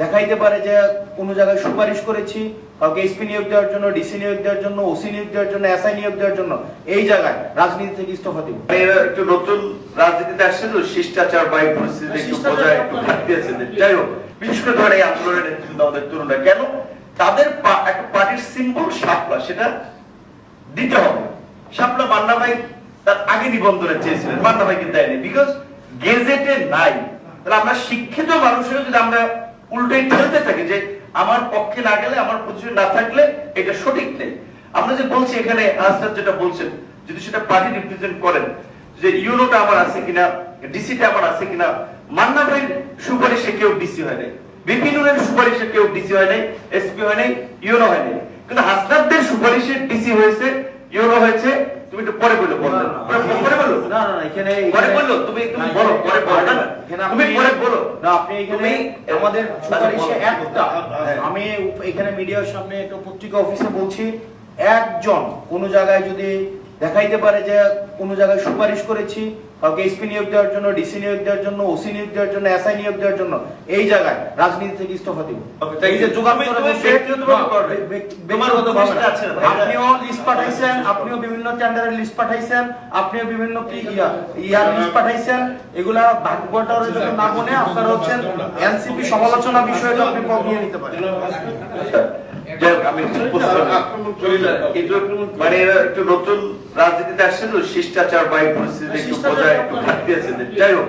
দেখাইতে পারে যে কোনো জায়গায় সুপারিশ করেছি কাউকে এসপি নিয়োগ দেওয়ার জন্য ডিসি নিয়োগ দেওয়ার জন্য ওসি নিয়োগ দেওয়ার জন্য এসআই নিয়োগ দেওয়ার জন্য এই জায়গায় রাজনীতি থেকে ইস্তফা দিব। মানে একটু নতুন রাজনীতিতে আসছে তো শিষ্টাচার বা পরিস্থিতি একটু বোঝায় একটু ঘাটতি আছে। যাই হোক বিশেষ করে ধরে এই আন্দোলনের নেতৃত্ব আমাদের তরুণরা কেন? তাদের একটা পার্টির সিম্বল শাপলা সেটা দিতে হবে। শাপলা মান্না ভাই তার আগে নিবন্ধনে চেয়েছিলেন মান্না ভাইকে দেয়নি বিকজ গেজেটে নাই। তাহলে আমরা শিক্ষিত মানুষের যদি আমরা উল্টে ঠেলতে থাকি যে আমার পক্ষে না গেলে আমার পজিশন না থাকলে এটা সঠিক নেই। আমরা যে বলছি এখানে আজকাল যেটা বলছেন যদি সেটা পার্টি রিপ্রেজেন্ট করেন যে ইউনোটা আমার আছে কিনা ডিসিটা আমার আছে কিনা মান্না ভাইয়ের সুপারিশে কেউ ডিসি হয় নাই। বিপিনুরের সুপারিশে কেউ ডিসি হয় নাই এসপি হয় নাই ইউনো হয় নাই। কিন্তু হাসনাবদের সুপারিশে ডিসি হয়েছে ইউনো হয়েছে তুমি একটু পরে বলল পরে পরে। বলো না না না এখানে পরে বলল? তুমি তুমি না, বলো এখানে- পরে বলো না, না। এখানে তুমি পরে বলো না আপনি এখানে আমাদের সুপারিশে একটা। হ্যাঁ। আমি এখানে মিডিয়ার সামনে একটা পত্রিকা অফিসে বলছি একজন কোন জায়গায় যদি দেখাইতে পারে যে কোন জায়গায় সুপারিশ করেছি কাউকে এসপি নিয়োগ দেওয়ার জন্য ডিসি নিয়োগ দেওয়ার জন্য ওসি নিয়োগ দেওয়ার জন্য এসআই নিয়োগ দেওয়ার জন্য এই জায়গায় রাজনীতি থেকে ইস্তফা দিব। এই যে আছে আপনিও লিস্ট পাঠাইছেন আপনিও বিভিন্ন টেন্ডারের লিস্ট পাঠাইছেন আপনিও বিভিন্ন কি ইয়া ইয়ার লিস্ট পাঠাইছেন এগুলা ভাগ্যটার জন্য না মনে আপনারা হচ্ছেন এনসিপি সমালোচনা বিষয়টা আপনি নিয়ে নিতে পারেন। আমি করি। একটু- মানে এরা একটু নতুন রাজনীতিতে আসছে তো শিষ্টাচার বা এই পরিস্থিতি একটু শিষ্টাচার বোঝায় একটু ঘাটতি আছে যাই হোক